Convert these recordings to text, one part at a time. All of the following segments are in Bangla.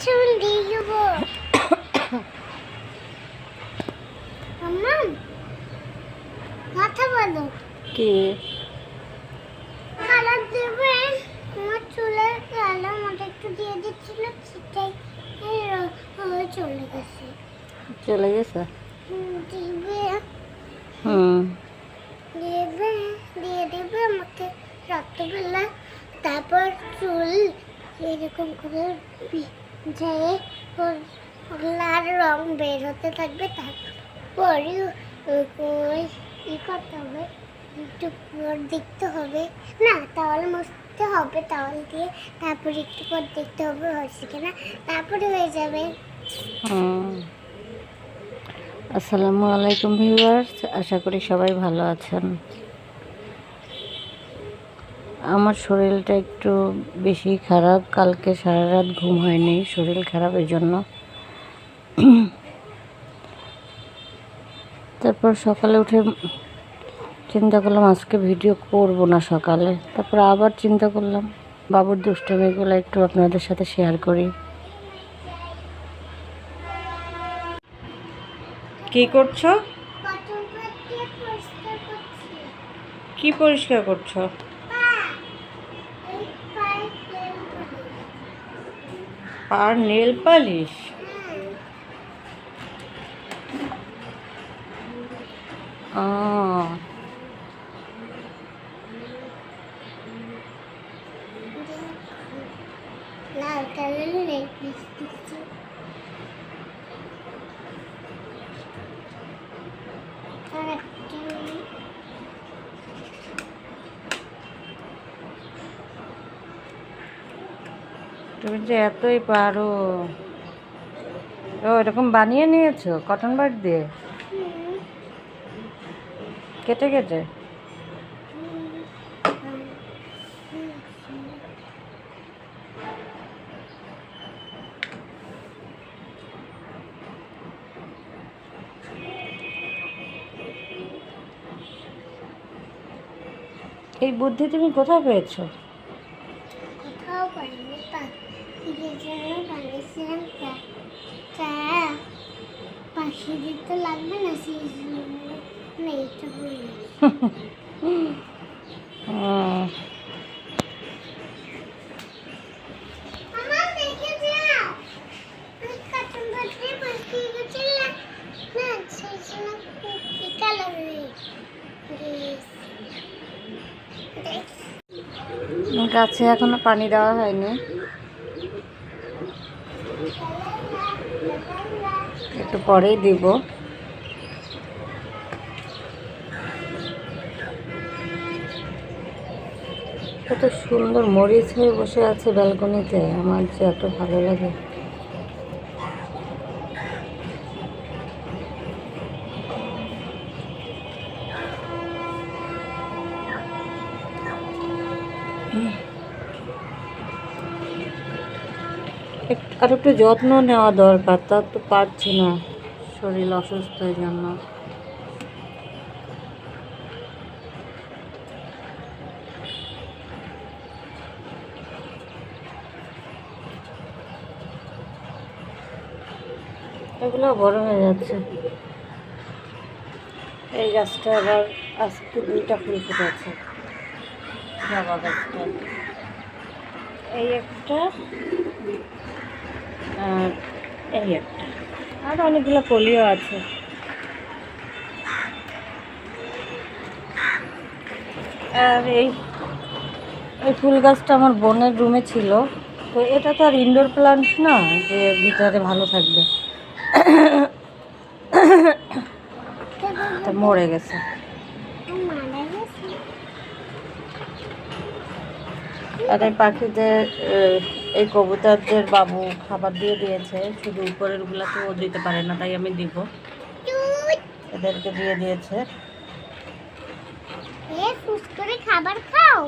চুল দিয়ে দেবো। মাম্মা কথা বলো। কি? কালার দেবে। আমার চুলের কালার মতো একটু দিয়ে দিচ্ছিল সেটাই চলে গেছে। চলে গেছে? দিবে। হুম। দেবে দিয়ে দেবে আমাকে রাত্রবেলা। তারপর চুল এরকম করে যে লাল রং বের হতে থাকবে, তারপরে ই করতে হবে, একটু দেখতে হবে। না তাহলে মুছতে হবে, তাওয়াল দিয়ে তারপরে একটু পর দেখতে হবে হয়েছে কিনা তারপরে হয়ে যাবে। আসসালামু আলাইকুম ভিউয়ার্স, আশা করি সবাই ভালো আছেন। আমার শরীরটা একটু বেশি খারাপ। কালকে সারা রাত ঘুম হয়নি শরীর খারাপের জন্য তারপর সকালে উঠে চিন্তা করলাম আজকে ভিডিও করব না সকালে। তারপর আবার চিন্তা করলাম বাবুর দুষ্টমিগুলো একটু আপনাদের সাথে শেয়ার করি। কি করছ। কি পরিষ্কার করছ? আর নেল পালিশ। হুম, ও লাল কালারের নেল পালিশ দিচ্ছি আর একটা তুমি যে এতই পারো। ও, এরকম বানিয়ে নিয়েছো কটন বাড দিয়ে? কেটে কেটে। এই বুদ্ধি তুমি কোথায় পেয়েছ? কোথাও পাইনি ঈদের জন্য বানিয়েছিলাম চা পাখি দিতে লাগবে না সেই জন্য এইটা গাছে এখনও পানি দেওয়া হয়নি। একটু পরেই দিব। কত সুন্দর মরিচ হয়ে বসে আছে ব্যালকনিতে, আমার যে এত ভালো লাগে। আর একটু যত্ন নেওয়া দরকার, তার তো পারছি না। শরীর অসুস্থ এই জন্য। এগুলো বড় হয়ে যাচ্ছে। এই গাছটা আবার আজকে দুইটা ফুল ফুটেছে। জবা গাছটা এই একটা এই একটা আর অনেকগুলো কলিও আছে। আর এই এই ফুল গাছটা আমার বোনের রুমে ছিল। তো এটা তো আর ইনডোর প্লান্ট না, যে ভিতরে ভালো থাকবে। মরে গেছে। আর এই পাখিদের এই কবুতরদের বাবু খাবার দিয়ে দিয়েছে। শুধু উপরেরগুলা তো ও দিতে পারে না তাই আমি দিব। এদেরকে দিয়ে দিয়েছে। এ করে খাবার খাও।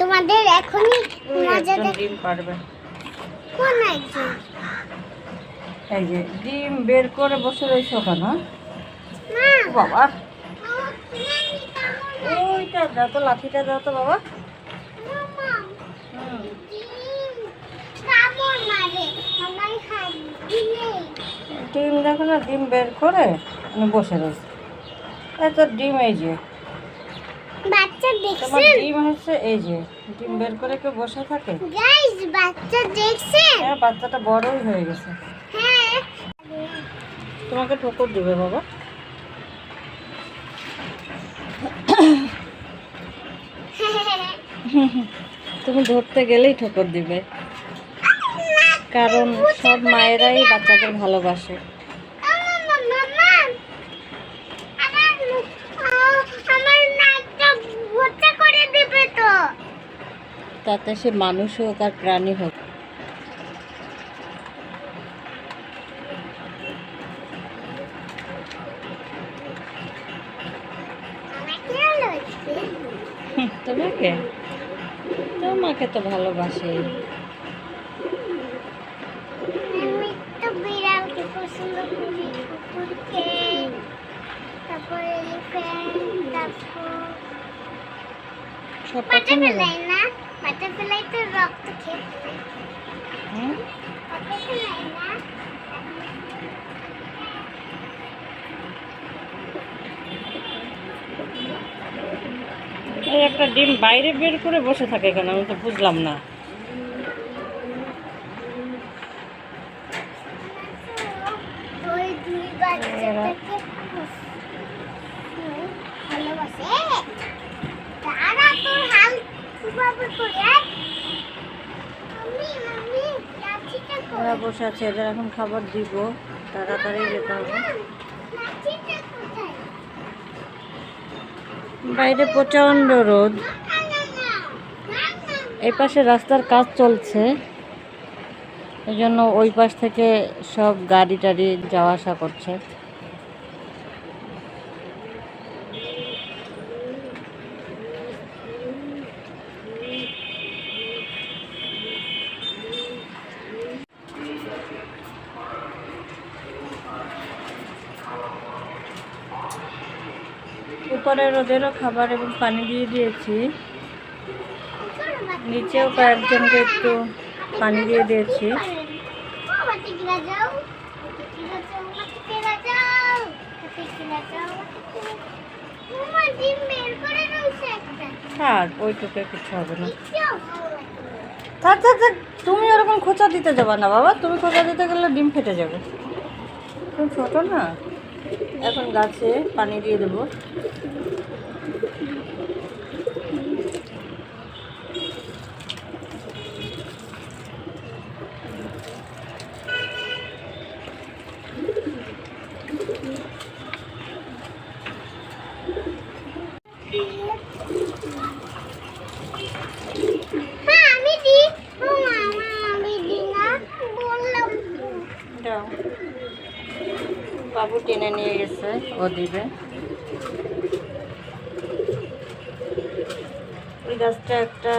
তোমাদের এখনই মজা ডিম পারবে। কোন একজন? এই যে ডিম বের করে বসে রয়েছে ওখানে। বাবা। ওইটা দাও তো লাঠিটা দাও তো বাবা মামা হুম ডিম খাব কামড় মারে আমার হাত দিলে ডিম দেখো না ডিম বের করে আমি বসে রয়েছি। এত ডিম এই যে। বাচ্চা দেখছেন ডিম হচ্ছে এই যে ডিম বের করে কেউ বসে থাকে? গাইস বাচ্চা দেখছেন হ্যাঁ বাচ্চাটা বড়ই হয়ে গেছে। হ্যাঁ। তোমাকে ঠোকর দেবে বাবা। তুমি ধরতে গেলেই ঠোকর দিবে। কারণ সব মায়েরাই বাচ্চাদের ভালোবাসে। তাতে সে মানুষ হোক আর প্রাণী হোক। তোমাকে? তোমাকে তো ভালোবাসে আমি তো বিড়ালকে পছন্দ করি কুকুরকে তারপর এলিফ্যান্ট তারপর সব পছন্দ। বাটারফ্লাই না? বাটারফ্লাই তো রক্ত খেয়ে ফেলে। বাটারফ্লাই না? এই একটা ডিম বাইরে বের করে বসে থাকে কেন? আমি তো বুঝলাম না ওই দুই বাচ্চাটাকে ভালোবাসে তারা তোর হাল কীভাবে করে আমি আমি লাঠিটা ওরা বসে আছে, এদের এখন খাবার দিব। তাড়াতাড়ি যেতে বাইরে প্রচণ্ড রোদ। এই পাশে রাস্তার কাজ চলছে। এই জন্য ওই পাশ থেকে সব গাড়ি টাড়ি যাওয়া আসা করছে। উপরে রোদেরও খাবার এবং পানি দিয়ে দিয়েছি। নিচেও কয়েকজনকে একটু পানি দিয়ে দিয়েছি। কিছু হবে না। থাক, তুমি ওরকম খোঁচা দিতে যাবা না বাবা। তুমি খোঁচা দিতে গেলে ডিম ফেটে যাবে। তুমি ছোটো না? এখন গাছে পানি দিয়ে দেবো হ্যাঁ আমি দিই ও মামা আমি দিই না বললাম তো। দাও বাবু টেনে নিয়ে গেছে ও দিবে। ওই গাছটা একটা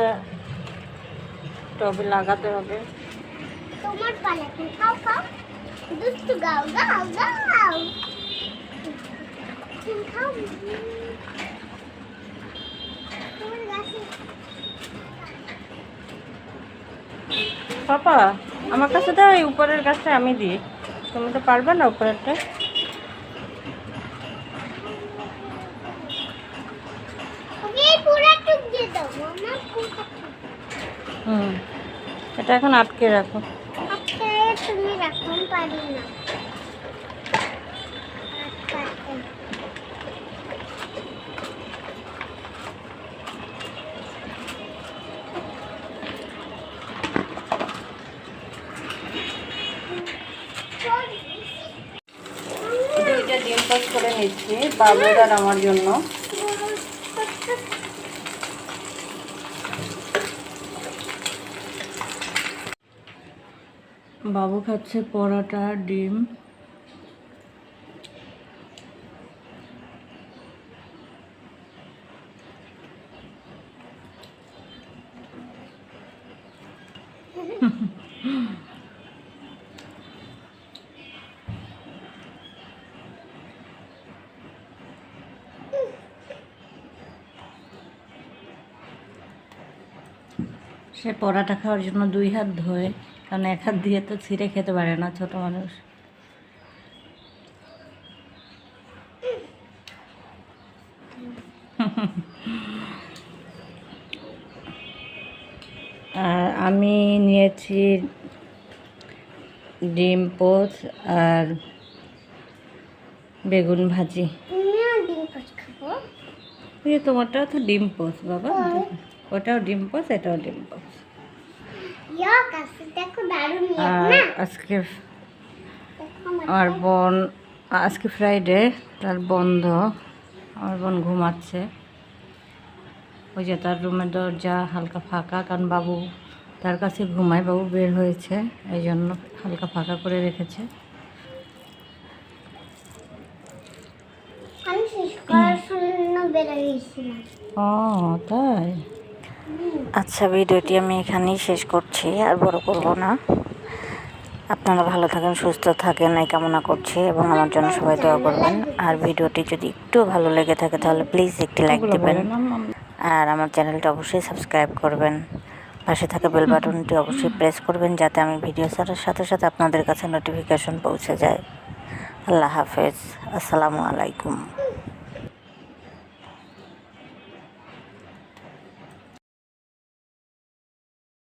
টবে লাগাতে হবে। তোমার পালা খাও খাও। দুষ্টু গাও গাও গাও। খাও। পাপা আমার কাছে দাও এই উপরের গাছটা আমি দিই। তুমি তো পারবে না উপরেরটা ওকে এই পুরা টুক দিয়ে দাও মামা পুরা হুম। এটা এখন আটকে রাখো। তুমি রাখুন পারি না। দুইটা ডিম পোস্ট করে নিচ্ছি বাবুর আর আমার জন্য। বাবু খাচ্ছে পরোটা ডিম। সে পরোটা খাওয়ার জন্য দুই হাত ধোয়ে। কারণ এক হাত দিয়ে তো ছিঁড়ে খেতে পারে না ছোট মানুষ। আর আমি নিয়েছি ডিম পোচ আর বেগুন ভাজি। তুমিও ডিম পোচ খাব? এই তোমারটা তো ডিম পোচ বাবা। ওটাও ডিম পোচ এটাও ডিম পোচ ইয়া কাছে দেখো দারুণ ইয়া আর আজকে আমার বোন আজকে ফ্রাইডে তার বন্ধ আমার বোন ঘুমাচ্ছে। ওই যে তার রুমের দরজা হালকা ফাঁকা কারণ বাবু তার কাছে ঘুমায় বাবু বের হয়েছে এই জন্য হালকা ফাঁকা করে রেখেছে। ও তাই? আচ্ছা ভিডিওটি আমি এখানেই শেষ করছি আর বড় করব না। আপনারা ভালো থাকেন সুস্থ থাকেন এই কামনা করছি এবং আমার জন্য সবাই দোয়া করবেন। আর ভিডিওটি যদি একটু ভালো লেগে থাকে তাহলে প্লিজ একটি লাইক দেবেন। আর আমার চ্যানেলটা অবশ্যই সাবস্ক্রাইব করবেন। পাশে থাকা বেল বাটনটি অবশ্যই প্রেস করবেন যাতে আমি ভিডিও ছাড়ার সাথে সাথে আপনাদের কাছে নোটিফিকেশন পৌঁছে যায়। আল্লাহ হাফেজ। আসসালামু আলাইকুম।